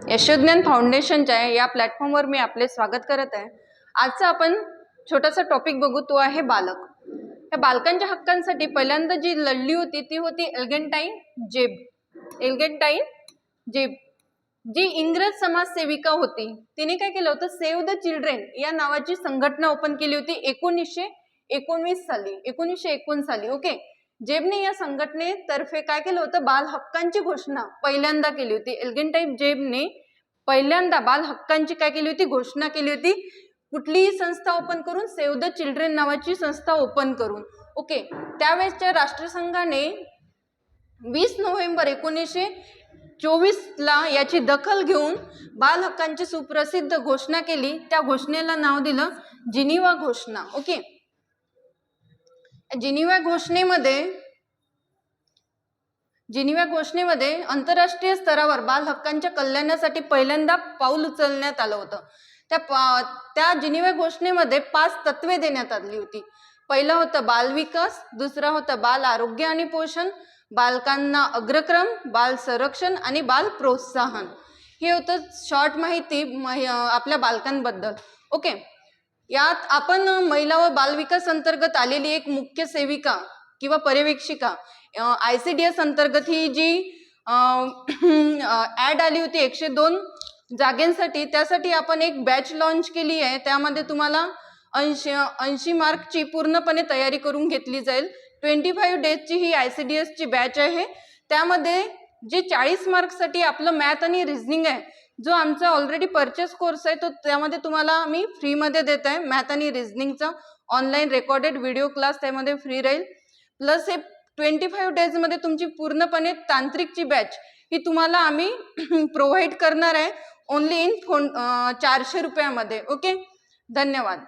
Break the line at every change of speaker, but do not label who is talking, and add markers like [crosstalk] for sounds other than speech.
यशोज्ञान फाउंडेशनच्या या प्लॅटफॉर्मवर मी आपले स्वागत करत आहे. आजचा आपण छोटासा टॉपिक बघू तो आहे बालक. या बालकांच्या हक्कांसाठी पहिल्यांदा जी लढली होती ती होती एल्गेंटाईन जेब. एल्गेंटाईन जेब. जी इंग्रज समाजसेविका होती तिने काय केलं होतं? सेव्ह द चिल्ड्रेन या नावाची संघटना ओपन केली होती एकोणीसशे एकोणवीस साली. एकोणीसशे एकोण साली ओके जेबने या संघटनेतर्फे काय केलं होतं? बाल हक्कांची घोषणा पहिल्यांदा केली होती. एल्गेंटाईन जेबने पहिल्यांदा बाल हक्कांची काय केली होती? घोषणा केली होती. कुठलीही संस्था ओपन करून सेव्ह द चिल्ड्रेन नावाची संस्था ओपन करून. ओके. त्यावेळेसच्या राष्ट्रसंघाने वीस नोव्हेंबर एकोणीसशे चोवीसला याची दखल घेऊन बाल हक्कांची सुप्रसिद्ध घोषणा केली. त्या घोषणेला नाव दिलं जिनिवा घोषणा. ओके. जिनिव्हा घोषणेमध्ये जिनिव्हा घोषणेमध्ये आंतरराष्ट्रीय स्तरावर बाल हक्कांच्या कल्याणासाठी पहिल्यांदा पाऊल उचलण्यात आलं होतं. त्या पा त्या जिनिव्हा घोषणेमध्ये पाच तत्वे देण्यात आली होती. पहिलं होतं बाल विकास दुसरा होतं बाल आरोग्य आणि पोषण बालकांना अग्रक्रम बाल संरक्षण आणि बाल प्रोत्साहन. हे होतं शॉर्ट माहिती आपल्या बालकांबद्दल. ओके यात आपण महिला व बालविकास अंतर्गत आलेली एक मुख्य सेविका किंवा पर्यवेक्षिका आय सी डी एस अंतर्गत ही जी ॲड आली होती एकशे दोन जागेंसाठी त्यासाठी आपण एक बॅच लॉन्च केली आहे. त्यामध्ये तुम्हाला ऐंशी ऐंशी मार्कची पूर्णपणे तयारी करून घेतली जाईल. ट्वेंटी फाईव्ह डेजची ही आय सी डी एसची बॅच आहे. त्यामध्ये जे चाळीस मार्कसाठी आपलं मॅथ आणि रिझनिंग आहे जो आमचा ऑलरेडी परचेस कोर्स आहे तो त्यामध्ये तुम्हाला मी फ्रीमध्ये देत आहे. मॅथ आणि रिझनिंगचा ऑनलाईन रेकॉर्डेड व्हिडिओ क्लास त्यामध्ये फ्री राहील. प्लस हे ट्वेंटी फाईव्ह डेजमध्ये तुमची पूर्णपणे तांत्रिकची बॅच ही तुम्हाला आम्ही [clears throat] प्रोव्हाइड करणार आहे. ओनली इन फोन चारशे रुपयामध्ये. ओके धन्यवाद.